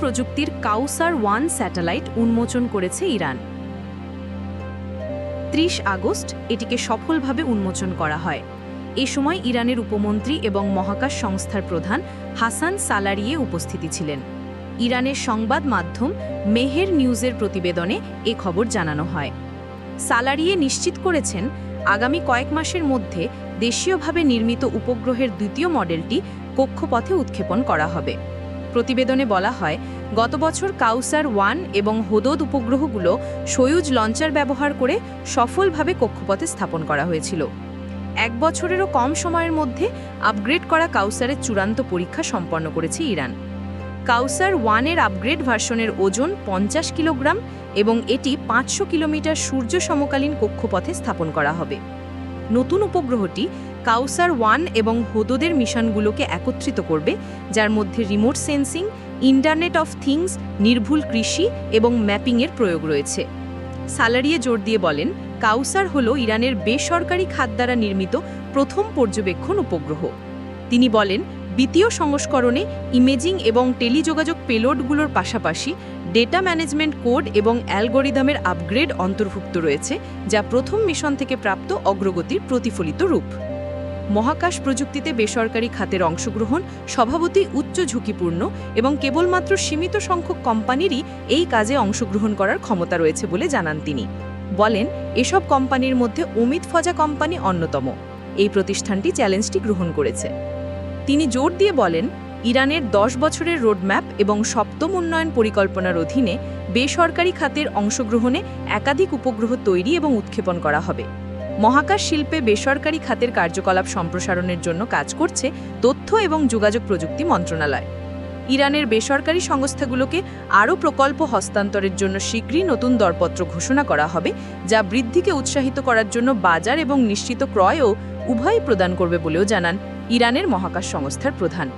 প্রযুক্তির কাউসার one satellite উন্মোচন করেছে ইরান। ত্রিশ আগস্ট এটিকে সফলভাবে উন্মোচন করা হয়। এ সময় ইরানের উপমন্ত্রী এবং মহাকাশ সংস্থার প্রধান হাসান সালারিয়ে উপস্থিতি ছিলেন। ইরানের সংবাদ মাধ্যম মেহের নিউজের প্রতিবেদনে এ খবর জানানো হয়। সালারিয়ে নিশ্চিত করেছেন, আগামী কয়েক মাসের মধ্যে দেশীয়ভাবে নির্মিত উপগ্রহের দ্বিতীয় মডেলটি কক্ষপথে উৎক্ষেপণ করা হবে। প্রতিবেদনে বলা হয়, গত বছর কাউসার ওয়ান এবং হোদোদ উপগ্রহগুলো সয়ুজ লঞ্চার ব্যবহার করে সফলভাবে কক্ষপথে স্থাপন করা হয়েছিল। এক বছরেরও কম সময়ের মধ্যে আপগ্রেড করা কাউসারের চূড়ান্ত পরীক্ষা সম্পন্ন করেছে ইরান। কাউসার ওয়ানের আপগ্রেড ভার্সনের ওজন পঞ্চাশ কিলোগ্রাম এবং এটি পাঁচশো কিলোমিটার সূর্য সমকালীন কক্ষপথে স্থাপন করা হবে। নতুন উপগ্রহটি কাউসার ওয়ান এবং হোদোদের মিশনগুলোকে একত্রিত করবে, যার মধ্যে remote sensing, internet of things, নির্ভুল কৃষি এবং ম্যাপিংয়ের প্রয়োগ রয়েছে। সালারিয়ে জোর দিয়ে বলেন, কাউসার হল ইরানের বেসরকারি খাত দ্বারা নির্মিত প্রথম পর্যবেক্ষণ উপগ্রহ। তিনি বলেন দ্বিতীয় সংস্করণে ইমেজিং এবং টেলিযোগাযোগ পেলোডগুলোর পাশাপাশি ডেটা ম্যানেজমেন্ট কোড এবং অ্যালগোরিদমের আপগ্রেড অন্তর্ভুক্ত রয়েছে, যা প্রথম মিশন থেকে প্রাপ্ত অগ্রগতির প্রতিফলিত রূপ। মহাকাশ প্রযুক্তিতে বেসরকারি খাতের অংশগ্রহণ স্বভাবতই উচ্চ ঝুঁকিপূর্ণ এবং কেবলমাত্র সীমিত সংখ্যক কোম্পানিরই এই কাজে অংশগ্রহণ করার ক্ষমতা রয়েছে বলে জানান তিনি। বলেন, এসব কোম্পানির মধ্যে অমিত ফজা কোম্পানি অন্যতম। এই প্রতিষ্ঠানটি চ্যালেঞ্জটি গ্রহণ করেছে। তিনি জোর দিয়ে বলেন, ইরানের দশ বছরের রোডম্যাপ এবং সপ্তম উন্নয়ন পরিকল্পনার অধীনে বেসরকারি খাতের অংশগ্রহণে একাধিক উপগ্রহ তৈরি এবং উৎক্ষেপণ করা হবে। মহাকাশ শিল্পে বেসরকারি খাতের কার্যকলাপ সম্প্রসারণের জন্য কাজ করছে তথ্য এবং যোগাযোগ প্রযুক্তি মন্ত্রণালয়। ইরানের বেসরকারি সংস্থাগুলোকে আরও প্রকল্প হস্তান্তরের জন্য শীঘ্রই নতুন দরপত্র ঘোষণা করা হবে, যা বৃদ্ধিকে উৎসাহিত করার জন্য বাজার এবং নিশ্চিত ক্রয়ও উভয়ই প্রদান করবে বলেও জানান ইরানের মহাকাশ সংস্থার প্রধান।